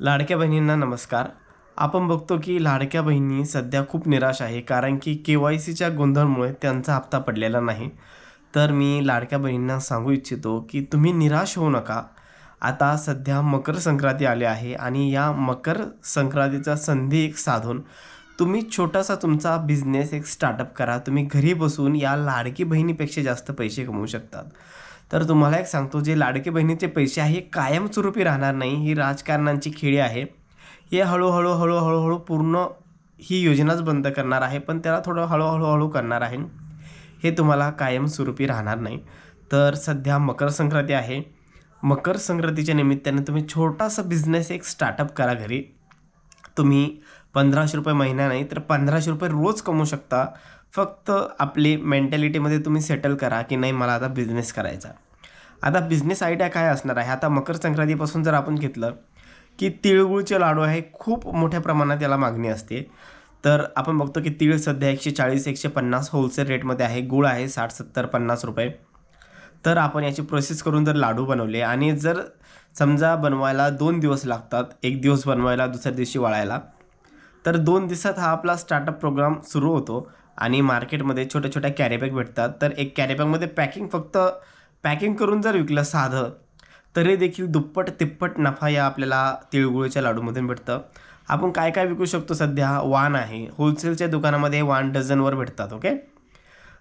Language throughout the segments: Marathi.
लाडक्या बहिणींना नमस्कार. आपण बघतो की लाडक्या बहिणी सध्या खूप निराश आहे कारण की के वाय सीच्या गोंधळमुळे त्यांचा हप्ता पडलेला नाही. तर मी लाडक्या बहिणींना सांगू इच्छितो की तुम्ही निराश होऊ नका. आता सध्या मकर संक्रांती आली आहे आणि या मकर संक्रांतीचा संधी एक साधून तुम्ही छोटासा तुमचा बिझनेस एक स्टार्टअप करा. तुम्ही घरी बसून या लाडकी बहिणीपेक्षा जास्त पैसे कमवू शकतात. तर तुम्हाला एक सांगतो जे लाडके बहिणीचे पैसे आहे हे कायमस्वरूपी राहणार नाही. ही राजकारणांची खेळी आहे. हे हळूहळू हळूहळूहळू हळूहळू पूर्ण ही योजनाच बंद करणार आहे पण त्याला थोडं हळूहळूहळू करणार आहे. हे तुम्हाला कायमस्वरूपी राहणार नाही. तर सध्या मकर संक्रांती आहे. मकर संक्रांतीच्या निमित्ताने तुम्ही छोटासा बिझनेस एक स्टार्टअप करा घरी. तुम्ही पंधराशे रुपये महिना नाही तर पंधराशे रुपये रोज कमवू शकता. फक्त आपली मेंटॅलिटीमध्ये तुम्ही सेटल करा की नाही मला आता बिझनेस करायचा आता बिझनेस आयडिया काय असणार आहे? आता मकर संक्रांतीपासून जर आपण घेतलं की तिळगुळचे लाडू आहे खूप मोठ्या प्रमाणात याला मागणी असते. तर आपण बघतो की तीळ सध्या एकशे चाळीस एकशे पन्नास होलसेल रेटमध्ये आहे गुळ आहे साठ सत्तर पन्नास रुपये. तर आपण याची प्रोसेस करून जर लाडू बनवले आणि जर समजा बनवायला दोन दिवस लागतात एक दिवस बनवायला दुसऱ्या दिवशी वाळायला तर दोन दिवसात हा आपला स्टार्टअप प्रोग्राम सुरू होतो. आणि मार्केटमध्ये छोट्या छोट्या कॅरीबॅग भेटतात. तर एक कॅरीबॅगमध्ये पॅकिंग फक्त पॅकिंग करून जर विकलं साधं तरी देखील दुप्पट तिप्पट नफा या आपल्याला तिळगुळच्या लाडूमधून भेटतं. आपण काय काय विकू शकतो सध्या? वाण आहे. होलसेलच्या दुकानामध्ये वाण डझनवर भेटतात ओके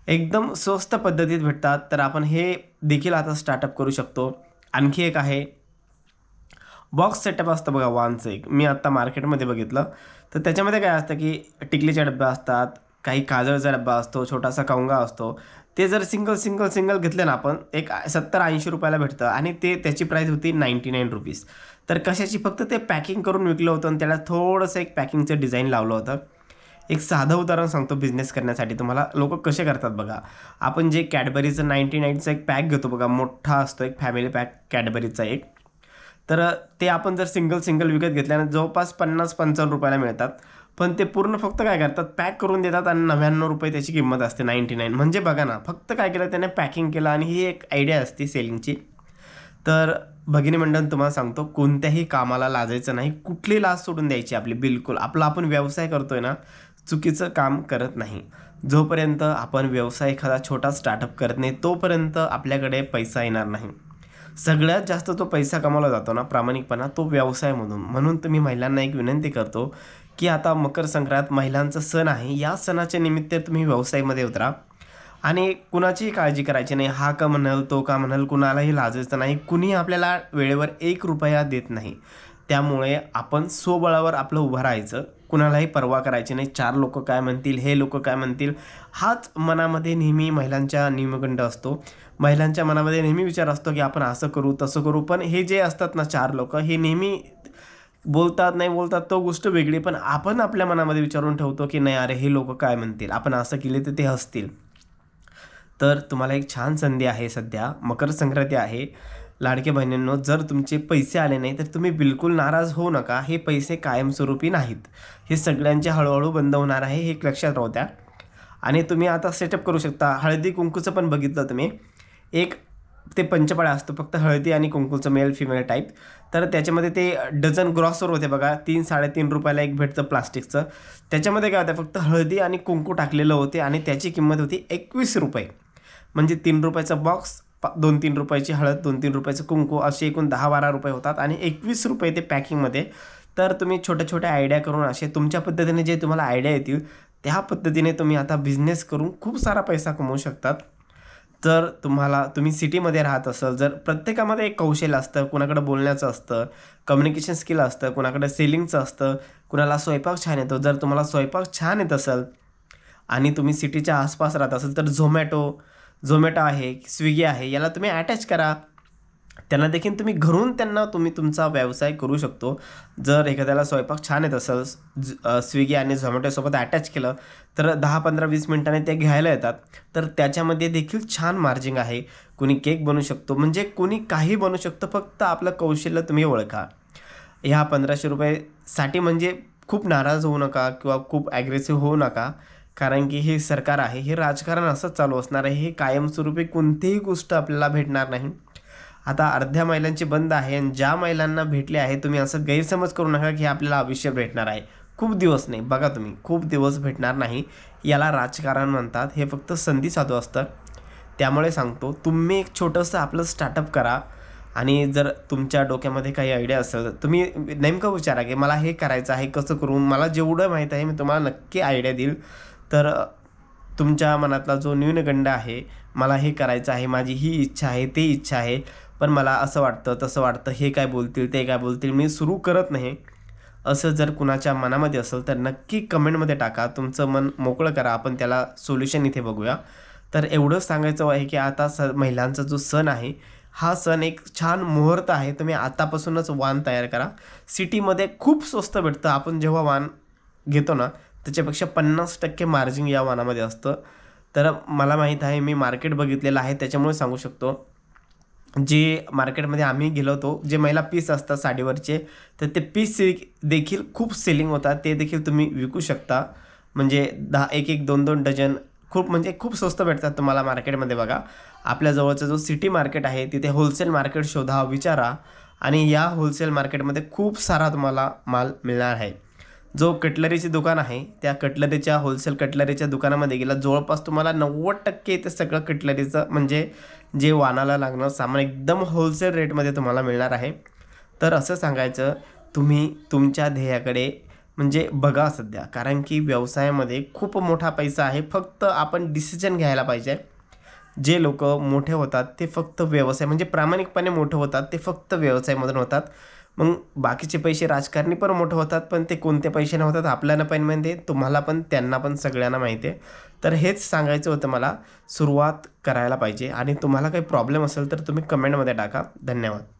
एकदम स्वस्त पद्धतीत भेटतात. तर आपण हे देखील आता स्टार्टअप करू शकतो. आणखी एक आहे बॉक्स सेटअप असतं बघा वानचं एक. मी आत्ता मार्केटमध्ये बघितलं. तर त्याच्यामध्ये काय असतं की टिकलीचे डब्बे असतात काही काजळचा डब्बा असतो छोटासा काउंगा असतो ते जर सिंगल सिंगल सिंगल घेतले ना आपण एक सत्तर ऐंशी रुपयाला भेटतं आणि ते त्याची प्राईस होती नाईंटी नाईन रुपीज तर कशाची? फक्त ते पॅकिंग करून विकलं होतं आणि त्याला थोडंसं एक पॅकिंगचं डिझाईन लावलं होतं. एक साधं उदाहरण सांगतो बिझनेस करण्यासाठी. तुम्हाला लोक कसे करतात बघा. आपण जे कॅडबरीचं नाईंटी नाईनचा एक पॅक घेतो बघा मोठा असतो एक फॅमिली पॅक कॅडबरीचा एक. तर ते आपण जर सिंगल सिंगल विकत घेतल्यानं जवळपास पन्नास पंचावन्न रुपयाला मिळतात. पण ते पूर्ण फक्त काय करतात? पॅक करून देतात आणि नव्याण्णव रुपये त्याची किंमत असते नाईंटी नाईन म्हणजे बघा ना फक्त काय केलं त्याने? पॅकिंग केलं आणि ही एक आयडिया असते सेलिंगची तर भगिनी मंडळ तुम्हाला सांगतो कोणत्याही कामाला लाजायचं नाही. कुठली लाज सोडून द्यायची आपली? बिलकुल. आपला आपण व्यवसाय करतोय ना चुकीचं काम करत नाही. जोपर्यंत आपण व्यवसाय एखादा छोटा स्टार्टअप करत नाही तोपर्यंत आपल्याकडे पैसा येणार नाही. सगळ्यात जास्त तो पैसा कमावला जातो ना प्रामाणिकपणा तो व्यवसायामधून. म्हणून तुम्ही महिलांना एक विनंती करतो की आता मकर संक्रांत महिलांचा सण आहे. या सणाच्या निमित्त तुम्ही व्यवसायामध्ये उतरा. आणि कुणाचीही काळजी करायची नाही. हा का म्हणाल तो का म्हणाल कुणालाही लाजायचं नाही. कुणी आपल्याला वेळेवर एक रुपया देत नाही. त्यामुळे आपण स्वबळावर आपलं उभं राहायचं. कुणालाही परवा करायची नाही. चार लोक काय म्हणतील हे लोक काय म्हणतील हाच मनामध्ये नेहमी महिलांच्या निमगंड असतो. महिलांच्या मनामध्ये नेहमी विचार असतो की आपण असं करू तसं करू. पण हे जे असतात ना चार लोक हे नेहमी बोलतात नाही बोलतात तो गोष्ट वेगळी. पण आपण आपल्या मनामध्ये विचारून ठेवतो की नाही अरे हे लोक काय म्हणतील? आपण असं केले तर ते हसतील. तर तुम्हाला एक छान संधी आहे सध्या. मकर संक्रांती आहे. लाडके बहिणींनो जर तुमचे पैसे आले नाही तर तुम्ही बिलकुल नाराज होऊ नका. हे पैसे कायमस्वरूपी नाहीत. हे सगळ्यांचे हळूहळू बंद होणार आहे हे एक लक्षात राहू द्या. आणि तुम्ही आता सेटअप करू शकता. हळदी कुंकूचं पण बघितलं तुम्ही. एक ते पंचपाळा असतो फक्त हळदी आणि कुंकूचं मेल फिमेल टाईप. तर त्याच्यामध्ये ते डझन ग्रॉसवर होते बघा तीन साडेतीन रुपयाला एक भेटतं प्लास्टिकचं. त्याच्यामध्ये काय होतं फक्त हळदी आणि कुंकू टाकलेलं होते आणि त्याची किंमत होती एकवीस रुपये. म्हणजे तीन रुपयाचा बॉक्स पा दोन तीन रुपयाची हळद दोन तीन रुपयाचं कुंकू असे एकूण दहा बारा रुपये होतात आणि एकवीस रुपये ते पॅकिंगमध्ये. तर तुम्ही छोट्या छोट्या आयडिया करून असे तुमच्या पद्धतीने जे तुम्हाला आयडिया येतील त्या पद्धतीने तुम्ही आता बिझनेस करून खूप सारा पैसा कमवू शकतात. तर तुम्हाला तुम्ही सिटीमध्ये राहत असाल जर प्रत्येकामध्ये एक कौशल्य असतं कुणाकडं बोलण्याचं असतं कम्युनिकेशन स्किल असतं कुणाकडं सेलिंगचं असतं कुणाला स्वयंपाक छान येतो जर तुम्हाला स्वयंपाक छान येत असेल आणि तुम्ही सिटीच्या आसपास राहत असाल तर झोमॅटो झोमॅटो आहे स्विगी आहे याला तुम्ही अटॅच करा. त्यांना देखील तुम्ही घरून त्यांना तुम्ही तुमचा व्यवसाय करू शकतो. जर एखाद्याला स्वयंपाक छान येत असेल स्विगी आणि झोमॅटोसोबत अटॅच केलं तर दहा पंधरा वीस मिनिटांनी ते घ्यायला येतात. तर त्याच्यामध्ये देखील छान मार्जिंग आहे. कुणी केक बनवू शकतो. म्हणजे कुणी काही बनवू शकतं फक्त आपलं कौशल्य तुम्ही ओळखा. ह्या पंधराशे रुपयेसाठी म्हणजे खूप नाराज होऊ नका किंवा खूप ॲग्रेसिव्ह होऊ नका. कारण की हे सरकार आहे. हे राजकारण असंच चालू असणार आहे. हे कायमस्वरूपी कोणतीही गोष्ट आपल्याला भेटणार नाही. आता अर्ध्या महिलांची बंद आहे आणि ज्या महिलांना भेटले आहे तुम्ही असं गैरसमज करू नका की आपल्याला आयुष्य भेटणार आहे. खूप दिवस नाही. बघा तुम्ही खूप दिवस भेटणार नाही. याला राजकारण म्हणतात. हे फक्त संधी साधू असतं. त्यामुळे सांगतो तुम्ही एक छोटंसं आपलं स्टार्टअप करा. आणि जर तुमच्या डोक्यामध्ये काही आयडिया असेल तर तुम्ही नेमकं विचारा की मला हे करायचं आहे कसं करू? मला जेवढं माहीत आहे मी तुम्हाला नक्की आयडिया देईल. तर तुमच्या मनातला जो न्यूनगंड आहे मला हे करायचं आहे माझी ही इच्छा आहे ते इच्छा आहे. पण मला असं वाटतं तसं वाटतं हे काय बोलतील ते काय बोलतील मी सुरू करत नाही. असं जर कुणाच्या मनामध्ये असेल तर नक्की कमेंटमध्ये टाका. तुमचं मन मोकळं करा. आपण त्याला सोल्युशन इथे बघूया. तर एवढंच सांगायचं आहे की आता स महिलांचा जो सण आहे हा सण एक छान मुहूर्त आहे. तुम्ही आतापासूनच वाण तयार करा. सिटीमध्ये खूप स्वस्त भेटतं. आपण जेव्हा वाण घेतो ना त्याच्यापेक्षा पन्नास टक्के मार्जिन या वाणामध्ये असतं. तर मला माहीत आहे मी मार्केट बघितलेलं आहे. त्याच्यामुळे सांगू शकतो. जे मार्केटमध्ये आम्ही गेलो होतो जे महिला पीस असतात साडीवरचे तर ते पीस देखील खूप सेलिंग होतात. ते देखील तुम्ही विकू शकता. म्हणजे दहा एक एक दोन दोन डझन खूप म्हणजे खूप स्वस्त भेटतात तुम्हाला मार्केटमध्ये बघा. आपल्या जवळचा जो सिटी मार्केट आहे तिथे होलसेल मार्केट शोधा विचारा. आणि या होलसेल मार्केटमध्ये खूप सारा तुम्हाला माल मिळणार आहे. जो कटलरीचे दुकान आहे त्या कटलरीच्या होलसेल कटलरीच्या दुकानामध्ये गेला जवळपास तुम्हाला नव्वद टक्के ते सगळं कटलरीचं म्हणजे जे वानाला लागणं सामान एकदम होलसेल रेटमध्ये तुम्हाला मिळणार आहे. तर असं सांगायचं तुम्ही तुमच्या ध्येयाकडे म्हणजे बघा सध्या कारण की व्यवसायामध्ये खूप मोठा पैसा आहे फक्त आपण डिसिजन घ्यायला पाहिजे. जे लोक मोठे होतात ते फक्त व्यवसाय म्हणजे प्रामाणिकपणे मोठे होतात ते फक्त व्यवसायामधून होतात. मग बाकीचे पैसे राजकारणी पण मोठं होतात पण ते कोणते पैसे होतात आपल्याला पण माहिती आहे तुम्हाला पण त्यांना पण सगळ्यांना माहिती आहे. तर हेच सांगायचं होतं मला सुरुवात करायला पाहिजे. आणि तुम्हाला काही प्रॉब्लेम असेल तर तुम्ही कमेंटमध्ये टाका. धन्यवाद.